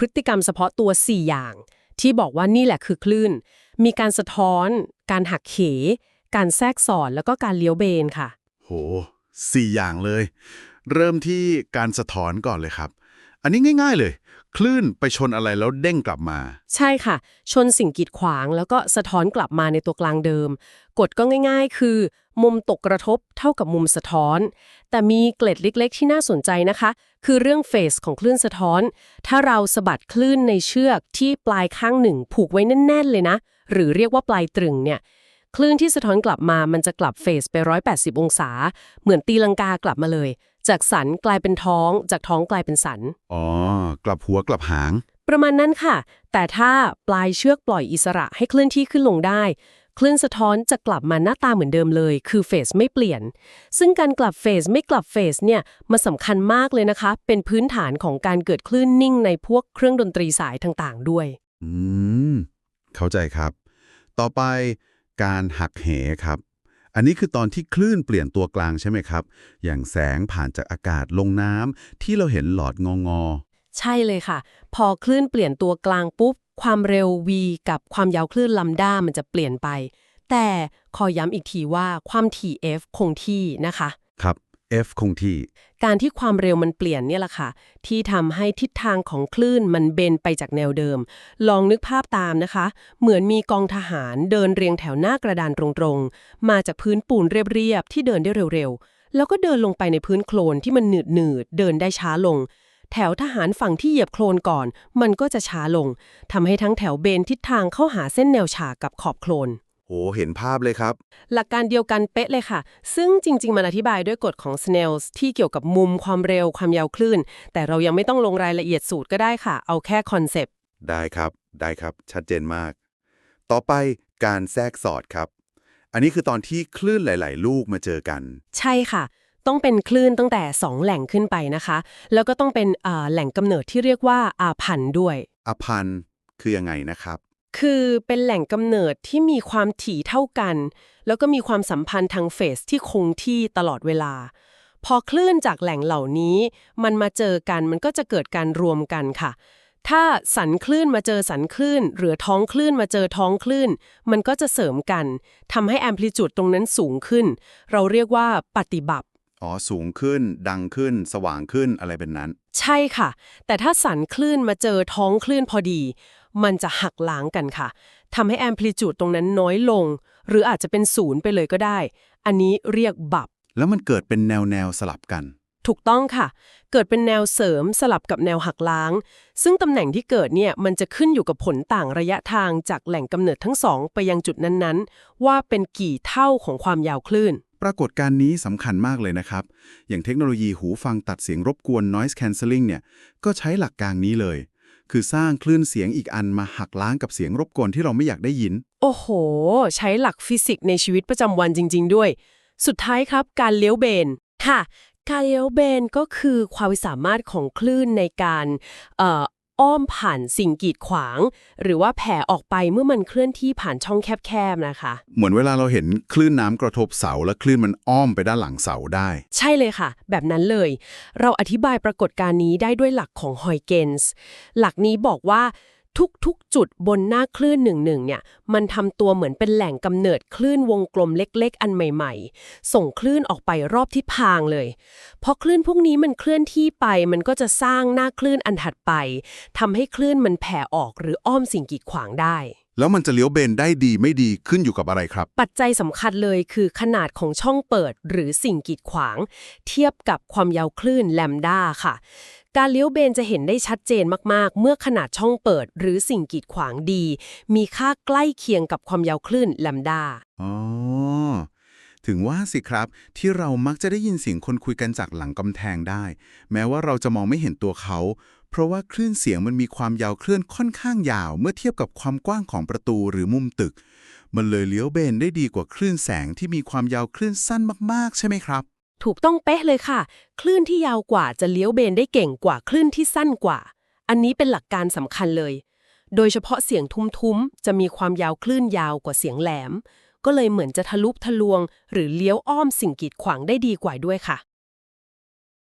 พฤติกรรมเฉพาะตัว 4 อย่าง ที่บอกว่านี่แหละคือคลื่น มีการสะท้อน การหักเหการแทรกสอดแล้วก็การเลี้ยวเบนค่ะ โหสี่อย่างเลย เริ่มที่การสะท้อนก่อนเลยครับ อันนี้ง่าย ๆเลย คลื่นไปชนอะไรแล้วเด้งกลับมา ใช่ค่ะ ชนสิ่งกีดขวาง แล้วก็สะท้อนกลับมาในตัวกลางเดิม กฎก็ง่าย ๆ คือ มุมตกกระทบเท่ากับมุมสะท้อน แต่มีเกล็ดเล็ก ๆ ที่น่าสนใจนะคะ คือเรื่องเฟสของคลื่นสะท้อน ถ้าเราสะบัดคลื่นในเชือกที่ปลายข้างหนึ่งผูกไว้แน่น ๆ เลยนะ หรือเรียกว่าปลายตรึงเนี่ยคลื่นที่สะท้อนกลับมามันจะกลับเฟสไป 180 องศา เหมือนตีลังกากลับมาเลย จากสันกลายเป็นท้อง จากท้องกลายเป็นสัน อ๋อ กลับหัวกลับหาง ประมาณนั้นค่ะ แต่ถ้าปลายเชือกปล่อยอิสระให้เคลื่อนที่ขึ้นลงได้ คลื่นสะท้อนจะกลับมาหน้าตาเหมือนเดิมเลย คือเฟสไม่เปลี่ยน ซึ่งการกลับเฟสไม่กลับเฟสเนี่ยมันสำคัญมากเลยนะคะ เป็นพื้นฐานของการเกิดคลื่นนิ่งในพวกเครื่องดนตรีสายต่างๆด้วย อืม เข้าใจครับ ต่อไปการหักเหครับ อันนี้คือตอนที่คลื่นเปลี่ยนตัวกลางใช่ไหมครับ อย่างแสงผ่านจากอากาศลงน้ำที่เราเห็นหลอดงองอใช่เลยค่ะ พอคลื่นเปลี่ยนตัวกลางปุ๊บ ความเร็ว v กับความยาวคลื่นลัมด้ามันจะเปลี่ยนไป แต่ขอย้ำอีกทีว่าความถี่ f คงที่นะคะ ครับ F คงที่ การที่ความเร็วมันเปลี่ยนเนี่ยแหละค่ะ ที่ทำให้ทิศทางของคลื่นมันเบนไปจากแนวเดิม ลองนึกภาพตามนะคะ เหมือนมีกองทหารเดินเรียงแถวหน้ากระดานตรงๆ มาจากพื้นปูนเรียบๆที่เดินได้เร็วๆแล้วก็เดินลงไปในพื้นโคลนที่มันหนืดหนืดๆเดินได้ช้าลง แถวทหารฝั่งที่เหยียบโคลนก่อน มันก็จะช้าลงทำให้ทั้งแถวเบนทิศทางเข้าหาเส้นแนวฉากกับขอบโคลนโหเห็นภาพเลยครับ หลักการเดียวกันเป๊ะเลยค่ะ ซึ่งจริง ๆ มันอธิบายด้วยกฎของ Snells ที่เกี่ยวกับมุมความเร็วความยาวคลื่น แต่เรายังไม่ต้องลงรายละเอียดสูตรก็ได้ค่ะ เอาแค่คอนเซปต์ ได้ครับ ได้ครับ ชัดเจนมาก ต่อไปการแทรกสอดครับ อันนี้คือตอนที่คลื่นหลาย ๆ ลูกมาเจอกัน ใช่ค่ะ ต้องเป็นคลื่นตั้งแต่ 2 แหล่งขึ้นไปนะคะ แล้วก็ต้องเป็นอ่าแหล่งกำเนิดที่เรียกว่าอาพันธ์ด้วยอพันธ์คือยังไงนะครับ คือเป็นแหล่งกำเนิดที่มีความถี่เท่ากัน แล้วก็มีความสัมพันธ์ทางเฟสที่คงที่ตลอดเวลา พอคลื่นจากแหล่งเหล่านี้ มันมาเจอกันมันก็จะเกิดการรวมกันค่ะถ้าสันคลื่นมาเจอสันคลื่น หรือท้องคลื่นมาเจอท้องคลื่น มันก็จะเสริมกันทำให้แอมพลิจูดตรงนั้นสูงขึ้น เราเรียกว่าปฏิบัติ อ๋อ สูงขึ้น ดังขึ้น สว่างขึ้นอะไรเป็นนั้น ใช่ค่ะ แต่ถ้าสันคลื่นมาเจอท้องคลื่นพอดี มันจะหักล้างกันค่ะทำให้แอมพลิจูดตรงนั้นน้อยลง หรืออาจจะเป็นศูนย์ไปเลยก็ได้ อันนี้เรียกบับ แล้วมันเกิดเป็นแนวแนวๆสลับกัน ถูกต้องค่ะ เกิดเป็นแนวเสริมสลับกับแนวหักล้าง ซึ่งตำแหน่งที่เกิดเนี่ยมันจะขึ้นอยู่กับผลต่างระยะทางจากแหล่งกำเนิดทั้งสองไปยังจุดนั้นๆ ว่าเป็นกี่เท่าของความยาวคลื่น ปรากฏการณ์นี้สำคัญมากเลยนะครับ อย่างเทคโนโลยีหูฟังตัดเสียงรบกวน noise cancelling เนี่ย ก็ใช้หลักการนี้เลย คือสร้างคลื่นเสียงอีกอันมาหักล้างกับเสียงรบกวนที่เราไม่อยากได้ยิน โอ้โห ใช้หลักฟิสิกส์ในชีวิตประจำวันจริง ๆ ด้วย สุดท้ายครับ การเลี้ยวเบน ค่ะ การเลี้ยวเบนก็คือความสามารถของคลื่นในการ อ่ออ้อมผ่านสิ่งกีดขวาง หรือว่าแผ่ออกไปเมื่อมันเคลื่อนที่ผ่านช่องแคบๆนะคะ เหมือนเวลาเราเห็นคลื่นน้ำกระทบเสา และคลื่นมันอ้อมไปด้านหลังเสาได้ ใช่เลยค่ะ แบบนั้นเลย เราอธิบายปรากฏการณ์นี้ได้ด้วยหลักของฮอยเกนส์หลักนี้บอกว่า ทุกๆ จุดบนหน้าคลื่นหนึ่งหนึ่งเนี่ยมันทำตัวเหมือนเป็นแหล่งกำเนิดคลื่นวงกลมเล็ก ๆ อันใหม่ ๆ ส่งคลื่นออกไปรอบทิศทางเลยพอคลื่นพวกนี้มันเคลื่อนที่ไปมันก็จะสร้างหน้าคลื่นอันถัดไปทำให้คลื่นมันแผ่ออกหรืออ้อมสิ่งกีดขวางได้แล้วมันจะเลี้ยวเบนได้ดีไม่ดีขึ้นอยู่กับอะไรครับ ปัจจัยสำคัญเลยคือขนาดของช่องเปิดหรือสิ่งกีดขวาง เทียบกับความยาวคลื่นแลมด้าค่ะ การเลี้ยวเบนจะเห็นได้ชัดเจนมากๆ เมื่อขนาดช่องเปิด หรือสิ่งกีดขวางดี มีค่าใกล้เคียงกับความยาวคลื่นแลมดาอ๋อ ถึงว่าสิครับที่เรามักจะได้ยินเสียงคนคุยกันจากหลังกำแพงได้ แม้ว่าเราจะมองไม่เห็นตัวเขา เพราะว่าคลื่นเสียงมันมีความยาวคลื่นค่อนข้างยาว เมื่อเทียบกับความกว้างของประตูหรือมุมตึก มันเลยเลี้ยวเบนได้ดีกว่าคลื่นแสงที่มีความยาวคลื่นสั้นมากๆ ใช่ไหมครับ ถูกต้องเป๊ะเลยค่ะ คลื่นที่ยาวกว่าจะเลี้ยวเบนได้เก่งกว่าคลื่นที่สั้นกว่า อันนี้เป็นหลักการสำคัญเลย โดยเฉพาะเสียงทุ้มๆ จะมีความยาวคลื่นยาวกว่าเสียงแหลม ก็เลยเหมือนจะทะลุทะลวง หรือเลี้ยวอ้อมสิ่งกีดขวางได้ดีกว่าด้วยค่ะ